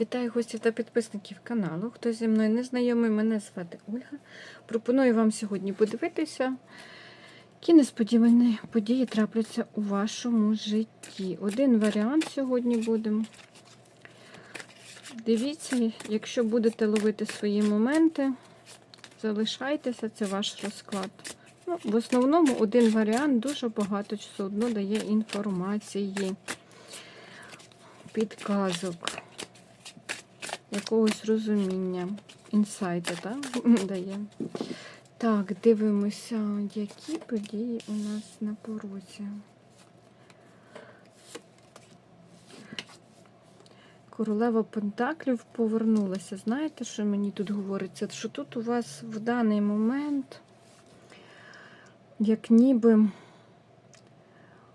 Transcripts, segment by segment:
Вітаю гостів та підписників каналу. Хто зі мною не знайомий, мене звати Ольга. Пропоную вам сьогодні подивитися, які несподівані події трапляться у вашому житті. Один варіант сьогодні будемо. Дивіться, якщо будете ловити свої моменти, залишайтеся, це ваш розклад. Ну, в основному один варіант дуже багато все одно дає інформації, підказок якогось розуміння, інсайта, так? дає. Так, дивимося, які події у нас на порозі. Королева Пентаклів повернулася. Знаєте, що мені тут говориться? Що тут у вас в даний момент, як ніби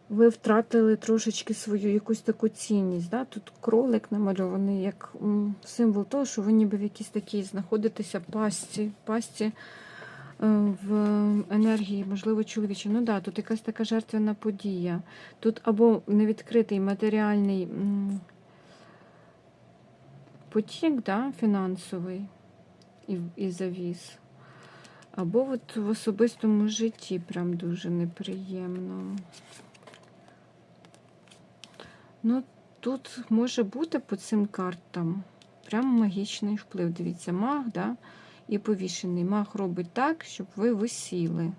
ви втратили трошечки свою якусь таку цінність. Да? Тут кролик намальований як символ того, що ви ніби в якійсь такій знаходитеся пастці, пастці е, в енергії, можливо, чоловічі. Ну да, тут якась така жертвяна подія. Тут або невідкритий матеріальний потік, да, фінансовий і, і завіс. Або от в особистому житті прям дуже неприємно. Ну, тут може бути по цим картам прям магічний вплив. Дивіться, маг, да? і повішений. Маг робить так, щоб ви висіли.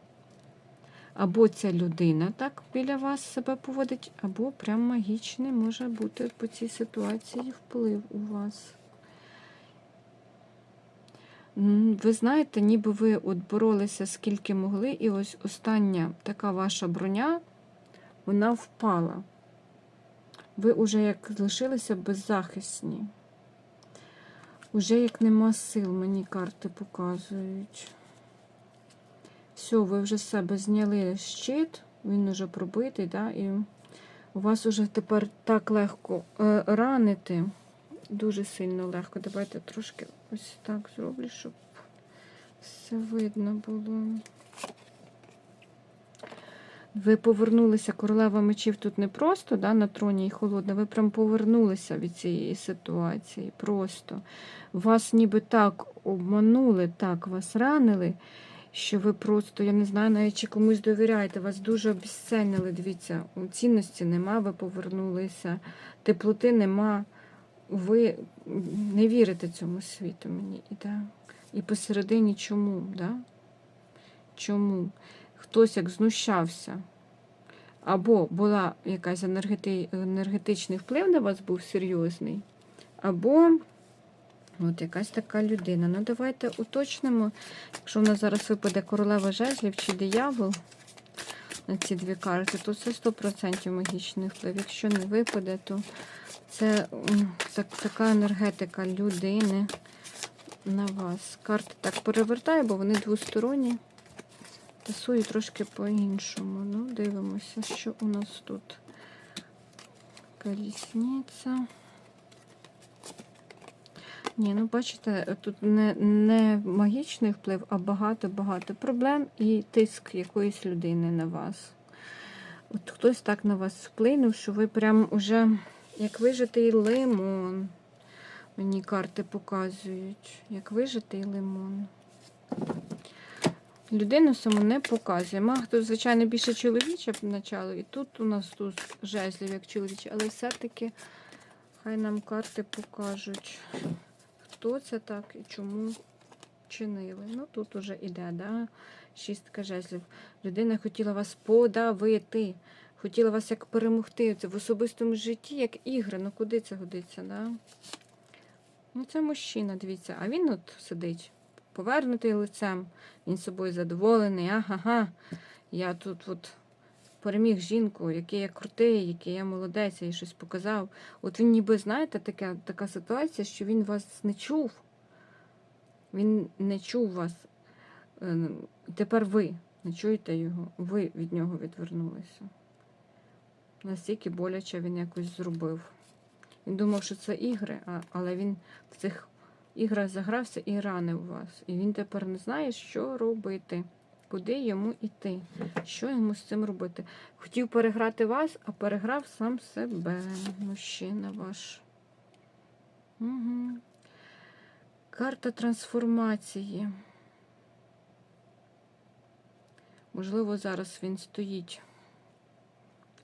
Або ця людина так біля вас себе поводить, або прям магічний може бути по цій ситуації вплив у вас. Ви знаєте, ніби ви от боролися скільки могли, і ось остання така ваша броня, вона впала. Ви уже як залишилися беззахисні. Уже як нема сил, мені карти показують. Все, ви вже з себе зняли щит, він уже пробитий, да, і у вас уже тепер так легко е, ранити. Дуже сильно легко. Давайте трошки ось так зроблю, щоб все видно було. Ви повернулися, королева мечів тут не просто да, на троні і холодна, ви прям повернулися від цієї ситуації. Просто вас ніби так обманули, так вас ранили, що ви просто, я не знаю, навіть чи комусь довіряєте, вас дуже обіцінили. Дивіться, цінності нема, ви повернулися, теплоти нема. Ви не вірите цьому світу мені. І, да. і посередині чому? Да? Чому? Хтось як знущався, або була якась енергетичний вплив на вас був серйозний, або от якась така людина. Ну, давайте уточнимо, якщо в нас зараз випаде королева жезлів чи диявол на ці дві карти, то це 100% магічний вплив. Якщо не випаде, то це так, така енергетика людини на вас. Карти так перевертаю, бо вони двосторонні. Тасую трошки по-іншому. Ну, дивимося, що у нас тут. Колісниця. Ні, ну бачите, тут не, не магічний вплив, а багато-багато проблем і тиск якоїсь людини на вас. От хтось так на вас вплинув, що ви прям уже як вижитий лимон. Мені карти показують, як вижитий лимон. Людину саму не показує. Маг тут, звичайно, більше чоловіче начало, і тут у нас тут жезлів як чоловіче, але все-таки хай нам карти покажуть, хто це так і чому чинили. Ну, тут уже іде, да? шістка жезлів. Людина хотіла вас подавити, хотіла вас як перемогти. Це в особистому житті, як ігри. Ну куди це годиться? Да? Ну, це мужчина, дивіться, а він от сидить повернутий лицем, він собою задоволений. Ага, я тут от переміг жінку, який я крутий, який я молодець, їй щось показав. От він ніби, знаєте, така, така ситуація, що він вас не чув. Він не чув вас. Е, Тепер ви не чуєте його, ви від нього відвернулися. Настільки боляче він якось зробив. Він думав, що це ігри, але він в цих іграх загрався і ранив вас. І він тепер не знає, що робити, куди йому йти, що йому з цим робити. Хотів переграти вас, а переграв сам себе, мужчина ваш. Угу. Карта трансформації. Можливо, зараз він стоїть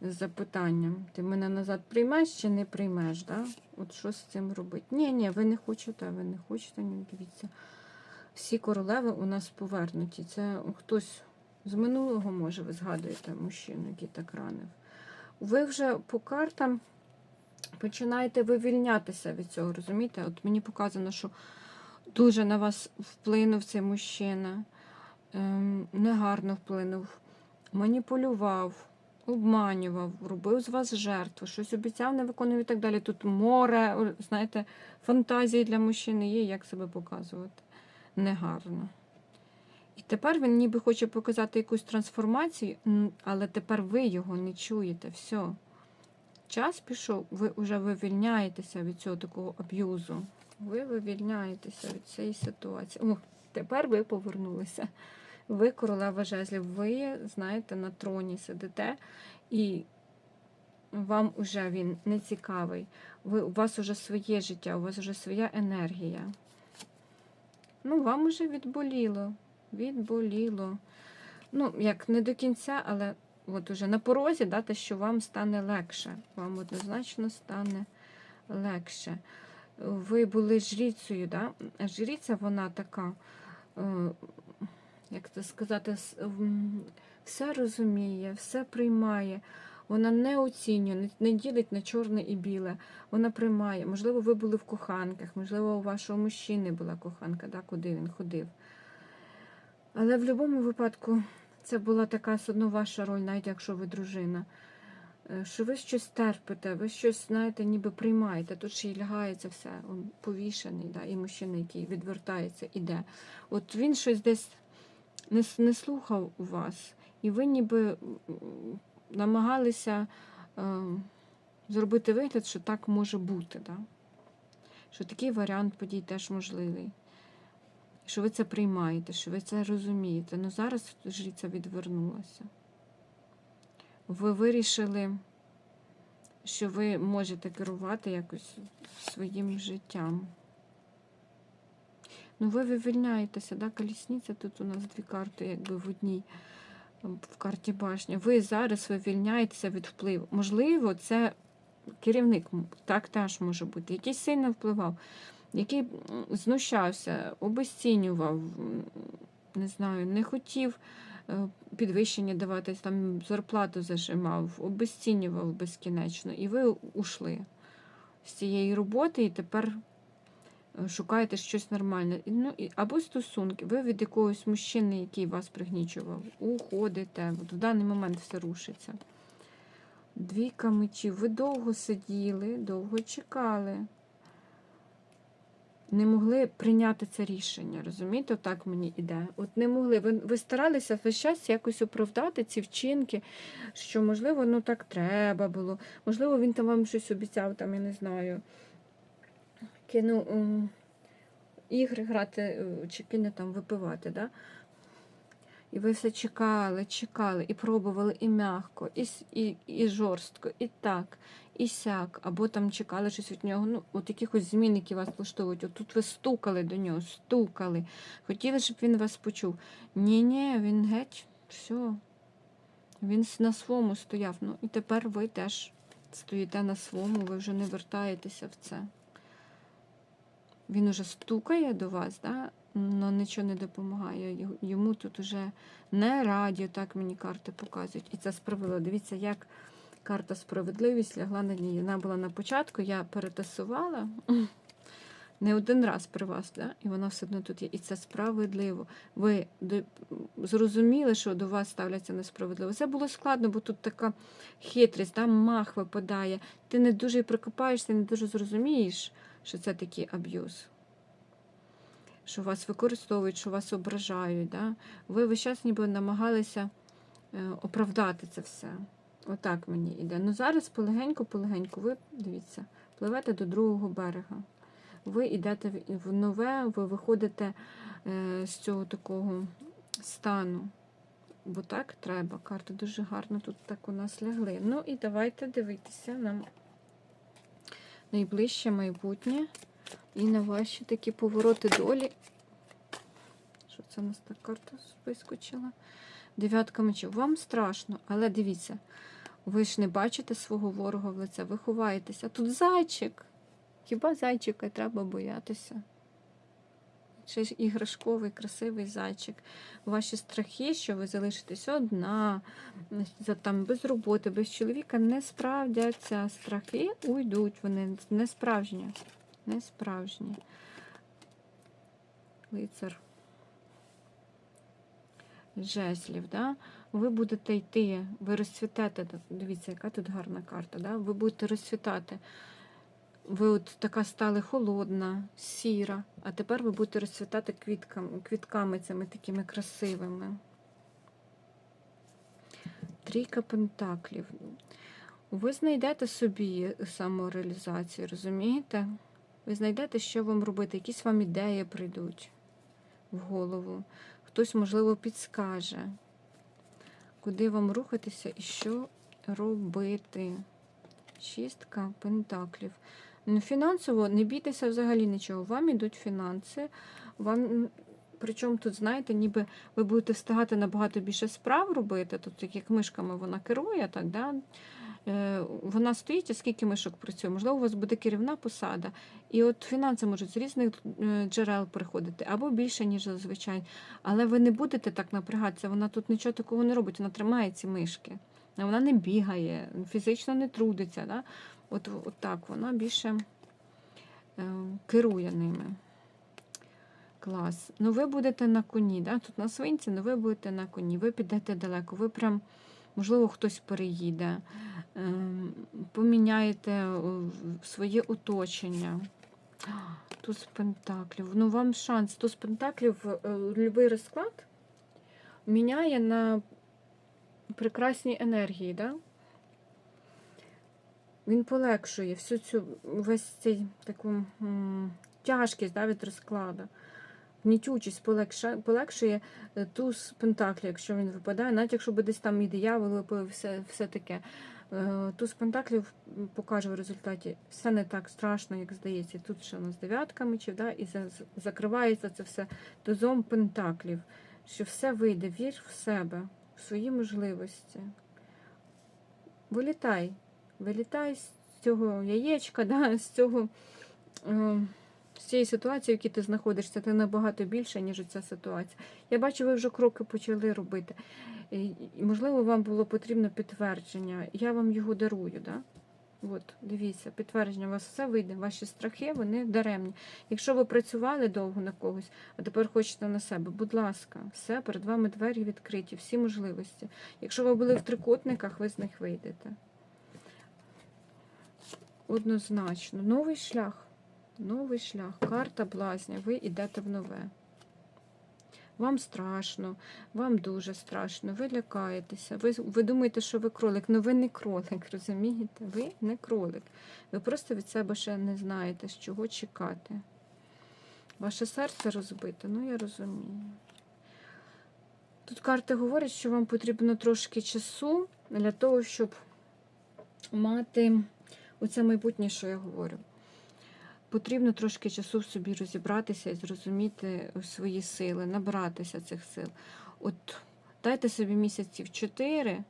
з запитанням. Ти мене назад приймеш чи не приймеш? Да? От що з цим робити? Ні, ні, ви не хочете, ви не хочете, ні, дивіться. Всі королеви у нас повернуті. Це хтось з минулого, може, ви згадуєте мужчину, який так ранив. Ви вже по картам починаєте вивільнятися від цього, розумієте? От мені показано, що дуже на вас вплинув цей мужчина, ем, негарно вплинув, маніпулював, обманював, робив з вас жертву, щось обіцяв, не виконував і так далі. Тут море, знаєте, фантазії для мужчини є, як себе показувати. Негарно. І тепер він ніби хоче показати якусь трансформацію, але тепер ви його не чуєте. Все. Час пішов, ви вже вивільняєтеся від цього такого аб'юзу. Ви вивільняєтеся від цієї ситуації. О, тепер ви повернулися. Ви королева жезлів, ви, знаєте, на троні сидите, і вам уже він не цікавий. Ви, у вас уже своє життя, у вас вже своя енергія. Ну, вам уже відболіло. Відболіло. Ну, як не до кінця, але от уже на порозі, да, те, що вам стане легше. Вам однозначно стане легше. Ви були жріцею, да? жріця вона така, е, як це сказати, все розуміє, все приймає. Вона не оцінює, не, ділить на чорне і біле. Вона приймає. Можливо, ви були в коханках, можливо, у вашого мужчини була коханка, да, куди він ходив. Але в будь-якому випадку це була така одно ваша роль, навіть якщо ви дружина. Е, Що ви щось терпите, ви щось, знаєте, ніби приймаєте. Тут ще й лягається все, он повішений, да, і мужчина, який відвертається, іде. От він щось десь не, не слухав у вас, і ви ніби намагалися е, зробити вигляд, що так може бути. Да? Що такий варіант подій теж можливий. Що ви це приймаєте, що ви це розумієте. Ну зараз жриця відвернулася. Ви вирішили, що ви можете керувати якось своїм життям. Ну, ви вивільняєтеся, да? колісниця, тут у нас дві карти, якби в одній в карті башня. Ви зараз вивільняєтеся від впливу. Можливо, це керівник, так теж може бути, який сильно впливав, який знущався, обесцінював, не знаю, не хотів е, підвищення давати, там зарплату зажимав, обесцінював безкінечно. І ви ушли з цієї роботи, і тепер шукаєте щось нормальне. Ну, або стосунки. Ви від якогось мужчини, який вас пригнічував, уходите. От в даний момент все рушиться. Двійка мечів. Ви довго сиділи, довго чекали. Не могли прийняти це рішення, розумієте, так мені іде. От не могли. Ви, ви старалися весь час якось оправдати ці вчинки, що, можливо, ну так треба було. Можливо, він там вам щось обіцяв, там, я не знаю, кинув м, ігри грати, е, чи кине там випивати, да? І ви все чекали, чекали, і пробували і м'яко, і, і, і жорстко, і так, і сяк, або там чекали щось від нього. Ну, от якихось змін, які вас влаштовують. От тут ви стукали до нього, стукали. Хотіли, щоб він вас почув. Ні, ні, він геть, все. Він на своєму стояв. Ну і тепер ви теж стоїте на своєму, ви вже не вертаєтеся в це. Він уже стукає до вас, да? але нічого не допомагає. Йому тут уже не раді, так мені карти показують. І це справедливо. Дивіться, як карта справедливість лягла на ній. Вона була на початку, я перетасувала не один раз при вас, да? і вона все одно тут є. І це справедливо. Ви зрозуміли, що до вас ставляться несправедливо. Це було складно, бо тут така хитрість, да? мах випадає. Ти не дуже прикопаєшся, не дуже зрозумієш, що це такий аб'юз. Що вас використовують, що вас ображають. Да? Ви весь час ніби намагалися е, оправдати це все. Отак мені йде. Ну зараз полегенько, полегенько, ви дивіться, пливете до другого берега. Ви йдете в- нове, ви виходите е, з цього такого стану. Бо так треба. Карти дуже гарно тут так у нас лягли. Ну і давайте дивитися на найближче майбутнє І на ваші такі повороти долі. Що це у нас так карта вискочила? Дев'ятка мечів. Вам страшно, але дивіться, ви ж не бачите свого ворога в лице, ви ховаєтеся. Тут зайчик. Хіба зайчика треба боятися? Ж іграшковий, красивий зайчик. Ваші страхи, що ви залишитесь одна, там, без роботи, без чоловіка, не справдяться. Страхи уйдуть, вони не справжні. Не справжні. Лицар. Жезлів, да? ви будете йти, ви розцвітете. Дивіться, яка тут гарна карта. Да? Ви будете розцвітати. Ви от така стали холодна, сіра, а тепер ви будете розцвітати квітками, квітками цими такими красивими. Трійка пентаклів. Ви знайдете собі самореалізацію, розумієте? Ви знайдете, що вам робити, якісь вам ідеї прийдуть в голову. Хтось, можливо, підскаже, куди вам рухатися і що робити. Шістка пентаклів. Ну, Фінансово не бійтеся взагалі нічого. Вам ідуть фінанси. Вам, причому тут, знаєте, ніби ви будете встигати набагато більше справ робити. Тут, як мишками вона керує, так, да? Е, вона стоїть, а скільки мишок працює. Можливо, у вас буде керівна посада. І от фінанси можуть з різних е, джерел приходити, або більше, ніж зазвичай. Але ви не будете так напрягатися. Вона тут нічого такого не робить, вона тримає ці мишки. Вона не бігає, фізично не трудиться. Да? От, от так, вона більше е, керує ними. Клас. Ну, ви будете на коні, да? тут на свинці, але ви будете на коні, ви підете далеко, ви прям, можливо, хтось переїде, е, поміняєте е, своє оточення. Туз пентаклів. Ну, вам шанс. Туз пентаклів, любий розклад міняє на прекрасні енергії, да? Він полегшує всю цю весь цей таку тяжкість да, від розкладу. Гнітючість полегша, полегшує е, туз пентаклі, якщо він випадає, навіть якщо би десь там і диявол випив, все, все таке. Е, Туз пентаклів покаже в результаті все не так страшно, як здається. Тут ще у нас дев'ятка мечів, да, і за- закривається це все тузом пентаклів, що все вийде, вір в себе, в свої можливості. Вилітай, вилітай з цього яєчка, да, з цього. Е, з цієї ситуації, в якій ти знаходишся, ти набагато більше, ніж ця ситуація. Я бачу, ви вже кроки почали робити. І, можливо, вам було потрібно підтвердження. Я вам його дарую. Да? От, дивіться, підтвердження, у вас все вийде, ваші страхи, вони даремні. Якщо ви працювали довго на когось, а тепер хочете на себе, будь ласка, все, перед вами двері відкриті, всі можливості. Якщо ви були в трикутниках, ви з них вийдете. Однозначно, новий шлях. Новий шлях, карта блазня, ви йдете в нове. Вам страшно, вам дуже страшно, ви лякаєтеся. Ви, ви думаєте, що ви кролик, але ви не кролик, розумієте? Ви не кролик. Ви просто від себе ще не знаєте, з чого чекати. Ваше серце розбите, ну я розумію. Тут карти говорять, що вам потрібно трошки часу для того, щоб мати оце майбутнє, що я говорю потрібно трошки часу в собі розібратися і зрозуміти свої сили, набратися цих сил. От дайте собі місяців 4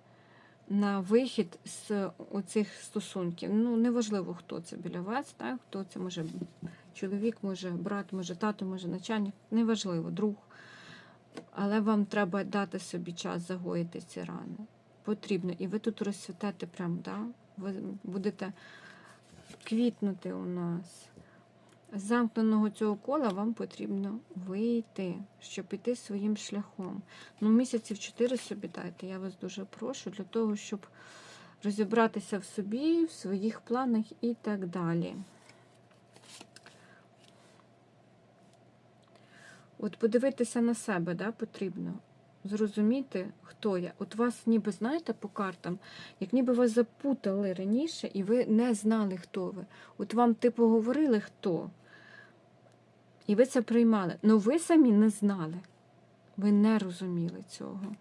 на вихід з оцих стосунків. Ну, неважливо, хто це біля вас, так? хто це може чоловік, може брат, може тато, може начальник, неважливо, друг. Але вам треба дати собі час загоїти ці рани. Потрібно. І ви тут розцвітете прям, да? Ви будете квітнути у нас. З замкненого цього кола вам потрібно вийти, щоб піти своїм шляхом. Ну, місяців 4 собі дайте, я вас дуже прошу, для того, щоб розібратися в собі, в своїх планах і так далі. От подивитися на себе да, потрібно. Зрозуміти, хто я. От вас ніби, знаєте, по картам, як ніби вас запутали раніше, і ви не знали, хто ви. От вам, типу, говорили, хто. І ви це приймали. Ну ви самі не знали. Ви не розуміли цього.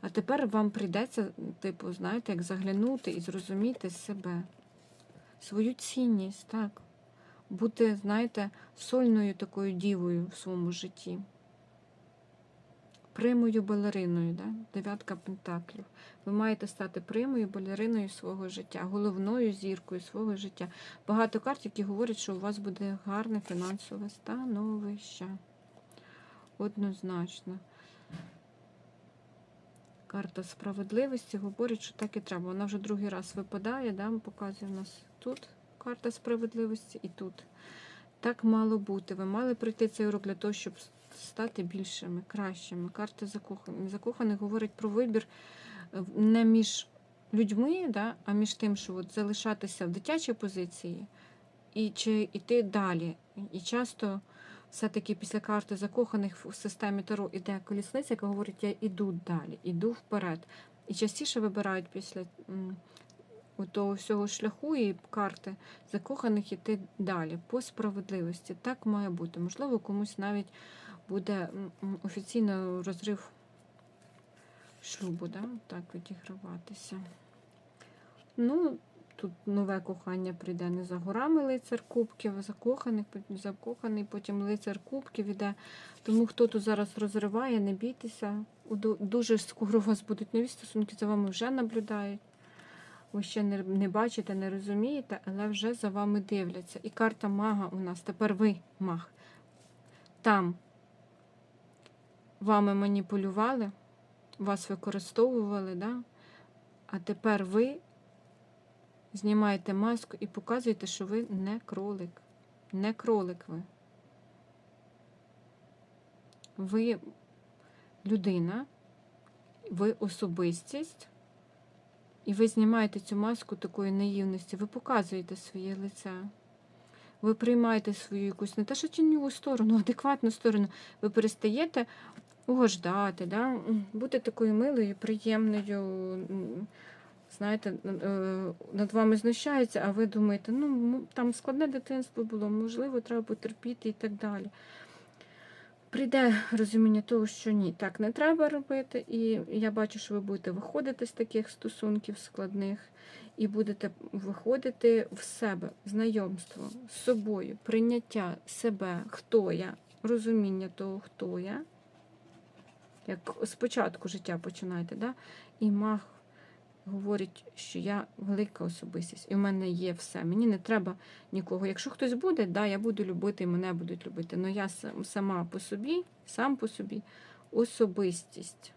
А тепер вам прийдеться, типу, знаєте, як заглянути і зрозуміти себе, свою цінність, так. бути, знаєте, сольною такою дівою в своєму житті. Примою балериною, да? дев'ятка пентаклів. Ви маєте стати примою балериною свого життя, головною зіркою свого життя. Багато карт, які говорять, що у вас буде гарне фінансове становище. Однозначно. Карта справедливості говорить, що так і треба. Вона вже другий раз випадає, да? показує у нас тут карта справедливості і тут. Так мало бути. Ви мали пройти цей урок для того, щоб стати більшими, кращими. Карта закоханих. Закоханих говорить про вибір е, не між людьми, да, а між тим, що от залишатися в дитячій позиції і чи йти далі. І часто все-таки після карти закоханих в системі Таро іде колісниця, яка говорить, я іду далі, іду вперед. І частіше вибирають після того всього шляху і карти закоханих іти далі по справедливості. Так має бути. Можливо, комусь навіть буде офіційно розрив шлюбу, да? так відіграватися. Ну, тут нове кохання прийде не за горами лицар кубків, закоханий, закоханий, потім лицар кубків іде. Тому хто тут зараз розриває, не бійтеся. Дуже скоро у вас будуть нові стосунки, за вами вже наблюдають. Ви ще не, не бачите, не розумієте, але вже за вами дивляться. І карта мага у нас. Тепер ви маг. Там вами маніпулювали, вас використовували, да? а тепер ви знімаєте маску і показуєте, що ви не кролик. Не кролик ви. Ви людина, ви особистість, і ви знімаєте цю маску такої наївності, ви показуєте своє лице. Ви приймаєте свою якусь не те, що тіньову сторону, адекватну сторону. Ви перестаєте угождати, да? бути такою милою, приємною. Знаєте, е, над вами знущаються, а ви думаєте, ну там складне дитинство було, можливо, треба потерпіти і так далі. Прийде розуміння того, що ні, так не треба робити. І я бачу, що ви будете виходити з таких стосунків складних і будете виходити в себе, знайомство з собою, прийняття себе, хто я, розуміння того, хто я. Як спочатку життя починаєте, да? і мах говорить, що я велика особистість, і в мене є все. Мені не треба нікого. Якщо хтось буде, да, я буду любити, і мене будуть любити. Але я сама по собі, сам по собі особистість.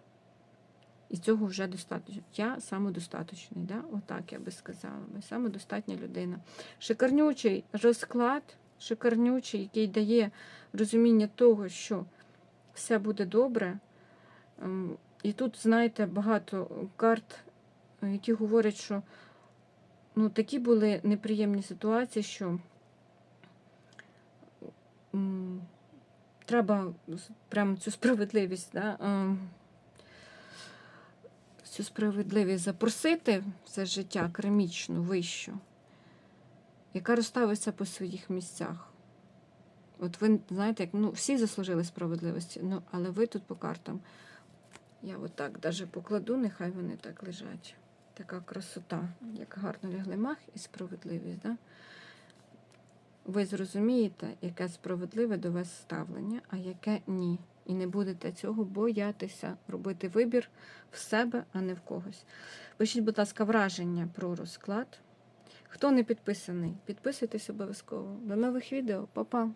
І цього вже достатньо. Я самодостаточний, да? отак я би сказала. Ми самодостатня людина. Шикарнючий розклад, шикарнючий, який дає розуміння того, що все буде добре. Ем, І тут, знаєте, багато карт, е, які говорять, що ну, такі були неприємні ситуації, що треба прямо цю справедливість, да, ем, цю справедливість запросити в це життя кремічну, вищу, яка розставиться по своїх місцях. От ви знаєте, як ну, всі заслужили справедливості, ну, але ви тут по картам. Я отак даже покладу, нехай вони так лежать. Така красота, як гарно лягли мах і справедливість. Да? Ви зрозумієте, яке справедливе до вас ставлення, а яке ні. І не будете цього боятися робити вибір в себе, а не в когось. Пишіть, будь ласка, враження про розклад. Хто не підписаний, підписуйтесь обов'язково. До нових відео, Па-па!